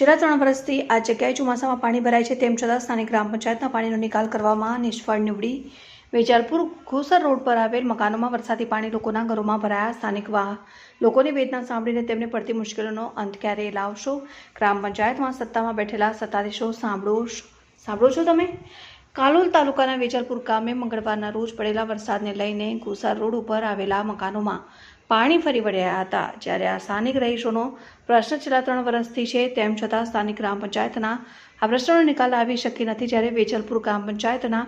છેલ્લા ત્રણ વર્ષથી આ જગ્યાએ ચોમાસામાં પાણી ભરાય છે તેમ છતાં સ્થાનિક ગ્રામ પંચાયતના પાણીનો નિકાલ કરવામાં નિષ્ફળ નીવડી. વેજાલપુર ઘોસર રોડ પર આવેલ મકાનોમાં વરસાદી પાણી લોકોના ઘરોમાં ભરાયા. સ્થાનિક વાહ લોકોની વેદના સાંભળીને તેમને પડતી મુશ્કેલીનો અંત ક્યારે લાવશો? ગ્રામ પંચાયતમાં સત્તામાં બેઠેલા સત્તાધીશો, સાંભળો સાંભળો છો તમે? કાલોલ તાલુકાના વેજલપુર ગામે મંગળવારના રોજ પડેલા વરસાદને લઈને ઘોસાર રોડ ઉપર આવેલા મકાનોમાં પાણી ફરી વળ્યા હતા. જ્યારે આ સ્થાનિક રહીશોનો પ્રશ્ન છેલ્લા ત્રણ વર્ષથી છે, તેમ છતાં સ્થાનિક ગ્રામ પંચાયતના આ પ્રશ્નનો નિકાલ આવી શકી નથી. જ્યારે વેજલપુર ગ્રામ પંચાયતના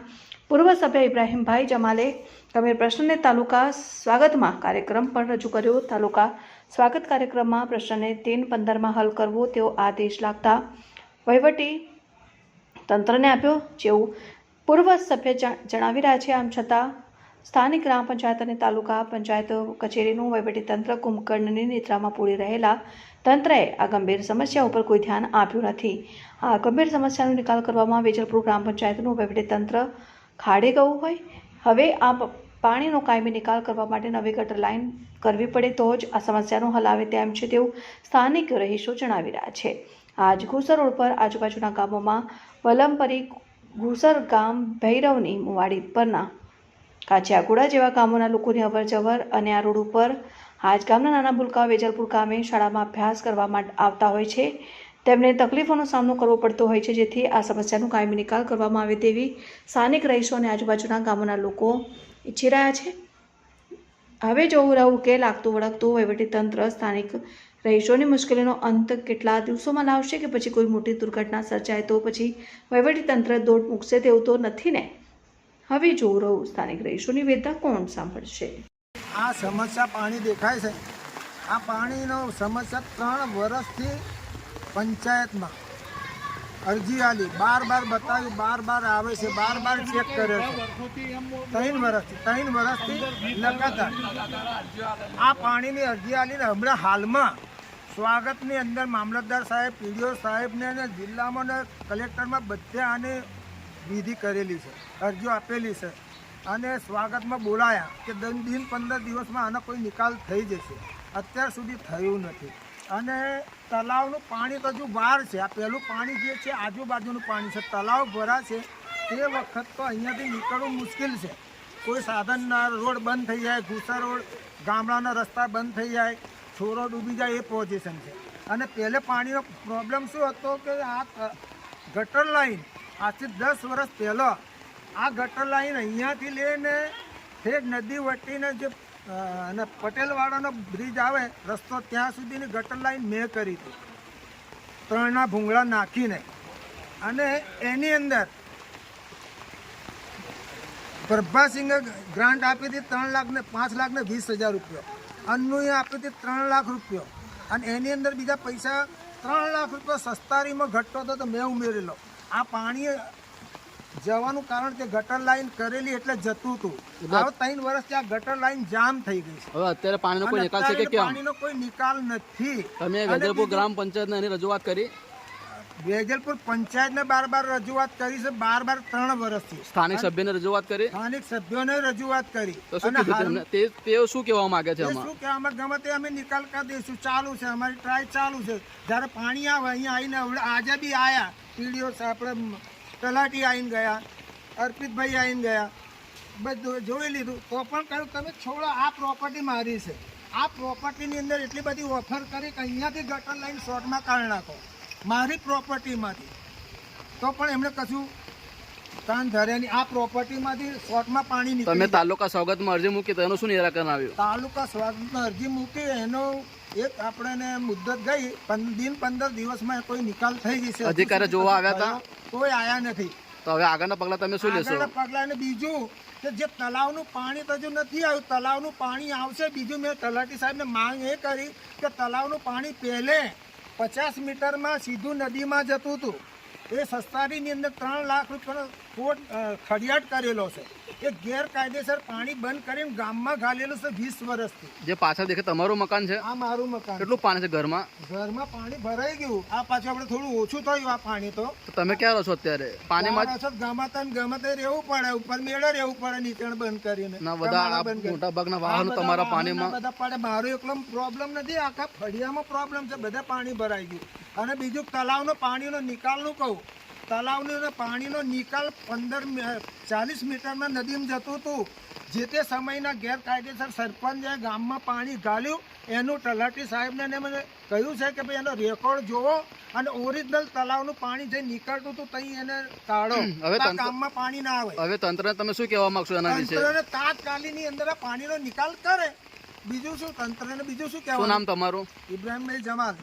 પૂર્વ સભ્ય ઇબ્રાહીમભાઈ જમાલે ગંભીર પ્રશ્નને તાલુકા સ્વાગતમાં કાર્યક્રમ પણ રજૂ કર્યો. તાલુકા સ્વાગત કાર્યક્રમમાં પ્રશ્નને તીન પંદરમાં હલ કરવો તેવો આદેશ લાગતા વહીવટી તંત્રને આપ્યો, જેવું પૂર્વ સભ્ય જણાવી રહ્યા છે, આમ છતાં સ્થાનિક ગ્રામ પંચાયત અને તાલુકા પંચાયત કચેરીનું વહીવટીતંત્ર કુંભકર્ણની નિદ્રામાં પૂરી રહેલા તંત્રએ આ ગંભીર સમસ્યા ઉપર કોઈ ધ્યાન આપ્યું નથી. આ ગંભીર સમસ્યાનો નિકાલ કરવામાં વેજલપુર ગ્રામ પંચાયતનું વહીવટીતંત્ર ખાડે ગયું હોય. હવે આ પાણીનો કાયમી નિકાલ કરવા માટે નવી ગટર લાઇન કરવી પડે તો જ આ સમસ્યાનો હલ આવે તેમ છે તેવું સ્થાનિક રહીશો જણાવી રહ્યા છે. આજ ઘુસર રોડ પર આજુબાજુના ગામોમાં વલમપરી ઘુસર ગામ ભૈરવની મુવાડી પરના કાચિયાગુડા જેવા ગામોના લોકોની અવરજવર અને આ રોડ ઉપર હાજ ગામના નાના ભૂલકા વેજલપુર ગામે શાળામાં અભ્યાસ કરવા માટે આવતા હોય છે. તેમને તકલીફોનો સામનો કરવો પડતો હોય છે, જેથી આ સમસ્યાનો કાયમી નિકાલ કરવામાં આવે તેવી સ્થાનિક રહીશો અને આજુબાજુના ગામોના લોકો ઈચ્છી રહ્યા છે. હવે જોવું રહ્યું કે લાગતું વળગતું વહીવટીતંત્ર સ્થાનિક રહીશોની મુશ્કેલીનો અંત કેટલા દિવસોમાં લાવશે કે પછી કોઈ મોટી દુર્ઘટના સર્જાય તો પછી વહીવટીતંત્ર દોટ મૂકશે તેવું તો નથી ને? હવે જોવું રહ્યું સ્થાનિક રહીશોની વેદના કોણ સાંભળશે? આ સમસ્યા પાણી દેખાય છે. આ પાણીનો સમસ્યા ત્રણ વર્ષથી પંચાયતમાં. અરજી આલી. બાર બાર બતાવી બાર બાર આવે છે, બાર બાર ચેક કરે છે. ત્રણ વર્ષથી ત્રણ વર્ષથી લગાતાર. આ પાણીની અરજી આલીને હમણાં હાલમાં સ્વાગતની અંદર મામલતદાર સાહેબ, પીડીઓ સાહેબને અને જિલ્લામાં અને કલેક્ટરમાં બધે આને વિધિ કરેલી છે, અરજીઓ આપેલી છે. અને સ્વાગતમાં બોલાયા કે દન પંદર દિવસમાં આનો કોઈ નિકાલ થઈ જશે. અત્યાર સુધી થયું નથી. અને તલાવનું પાણી તો હજુ બહાર છે. આ પહેલું પાણી જે છે, આજુબાજુનું પાણી છે. તલાવ ભરાશે તે વખત તો અહીંયાથી નીકળવું મુશ્કેલ છે. કોઈ સાધનના રોડ બંધ થઈ જાય, ઘુસા રોડ, ગામડાના રસ્તા બંધ થઈ જાય, છોરો ડૂબી જાય એ પોઝિશન છે. અને પહેલે પાણીનો પ્રોબ્લેમ શું હતો કે આ ગટર લાઈન આજથી દસ વર્ષ પહેલાં આ ગટર લાઈન અહીંયાથી લઈને ઠેઠ નદી વટીને જે અને પટેલવાડાનો બ્રિજ આવે, રસ્તો ત્યાં સુધીની ગટર લાઈન મેં કરી હતી. ત્રણના ભૂંગળા નાખીને. અને એની અંદર પ્રભાસિંહે ગ્રાન્ટ આપી હતી ત્રણ લાખને પાંચ લાખને વીસ હજાર રૂપિયા. અન્નુએ આપી હતી ત્રણ લાખ રૂપિયો. અને એની અંદર બીજા પૈસા ત્રણ લાખ રૂપિયા સસ્તારીમાં ઘટતો હતો તો મેં ઉમેરેલો આ પાણી જવાનું કારણ કે ગટર લાઈન કરેલી એટલે જતું હતું. હવે ત્રણ વર્ષથી આ ગટર લાઈન જામ થઈ ગઈ છે. હવે અત્યારે પાણીનો કોઈ નિકાલ છે કે કેમ? પાણીનો કોઈ નિકાલ નથી. તમે વેજલપુર ગ્રામ પંચાયતને એની રજૂઆત કરી? વેજલપુર પંચાયતને બાર બાર રજૂઆત કરી છે બાર બાર ત્રણ વર્ષથી. સ્થાનિક સભ્યને રજૂઆત કરી? સ્થાનિક સભ્યોને રજૂઆત કરી. તો શું કીધું તે તેઓ શું કહેવા માંગે છે શું કે માંગે? ગમે તે અમે નિકાલ કરી દઈશું. ચાલુ છે અમારી ટ્રાય ચાલુ છે. જ્યારે પાણી આવે અહીંયા આવીને આજે બી આયા. પીડીઓ આપણે તલાટી આવીને ગયા, અર્પિતભાઈ આવીને ગયા, બધું જોઈ લીધું. તો પણ કહ્યું, તમે છોડો, આ પ્રોપર્ટી મારી છે. આ પ્રોપર્ટીની અંદર એટલી બધી ઓફર કરી કે અહીંયાથી ગટર લાઈન શોર્ટમાં કાઢી નાખો. મારી પ્રોપર્ટીમાંથી તો પણ એમણે કશું કાન ધર્યા નહીં આ પ્રોપર્ટીમાંથી શોર્ટમાં પાણી તમે નીકળી તાલુકા સ્વાગતમાં અરજી મૂકી તો એનું શું નિરાકરણ આવ્યું? તાલુકા સ્વાગતમાં અરજી મૂકી એનો એક આપણને મુદ્દત ગઈ દિન પંદર દિવસમાં કોઈ નિકાલ થઈ જશે. અધિકારી જોવા આવ્યા હતા? કોઈ આયા નથી. તો હવે આગળના પગલા તમે શું લેશો? પગલા બીજું કે જે તલાવનું પાણી તો હજુ નથી આવ્યું તલાવનું પાણી આવશે. બીજું મેં તલાટી સાહેબને માંગ એ કરી કે તલાવનું પાણી પહેલે પચાસ મીટરમાં સીધું નદીમાં જતું હતું. એ સસ્તારીની અંદર ત્રણ લાખ રૂપિયાનો કોટ ખડિયાટ કરેલો છે. એ ગેરકાયદેસર પાણી બંધ કરીને ગામમાં ઘાલેલું છે વીસ વર્ષથી. જે પાછળ દેખે તમારું મકાન છે? આ મારું મકાન કેટલું પાણી છે ઘરમાં? ઘરમાં પાણી ભરાઈ ગયું. આ પાછું આપણે થોડું ઓછું થયું આ પાણી તો. તમે ક્યાં રહો છો અત્યારે? પાણીમાં જ- પાણીમાં ગમાતા રહેવું પડે. ઉપર મેળે રહેવું પડે નીચે બંધ કરીને. ના બધા. મોટા ભાગના વાહનો તમારા પાણીમાં બધા પડે. મારો એકલો પ્રોબ્લેમ નથી. આખા ફળિયામાં પ્રોબ્લેમ છે. બધા પાણી ભરાઈ ગયું. અને બીજું તલાવનો પાણીનો નિકાલનું કહું. તલાવનો પાણીનો નિકાલ પંદર ચાલીસ મીટરમાં નદીમાં જતું હતું. જે તે સમયના ગેરકાયદેસર સરપંચે ગામમાં પાણી ગાળ્યું. એનું તલાટી સાહેબને મને કહ્યું છે કે ભાઈ એનો રેકોર્ડ જોવો અને ઓરિજિનલ તલાવનું પાણી જે નીકળતું હતું તઈ એને કાઢો હવે ગામમાં પાણી ના આવે. હવે તંત્રને તમે શું કહેવા માંગશો એના વિશે? તંત્રને તાત્કાલિકની અંદર આ પાણીનો નિકાલ કરે. બીજું શું? તંત્રને બીજું શું શું કહેવાનું? નામ તમારું? ઇબ્રાહીમભાઈ જમાલ.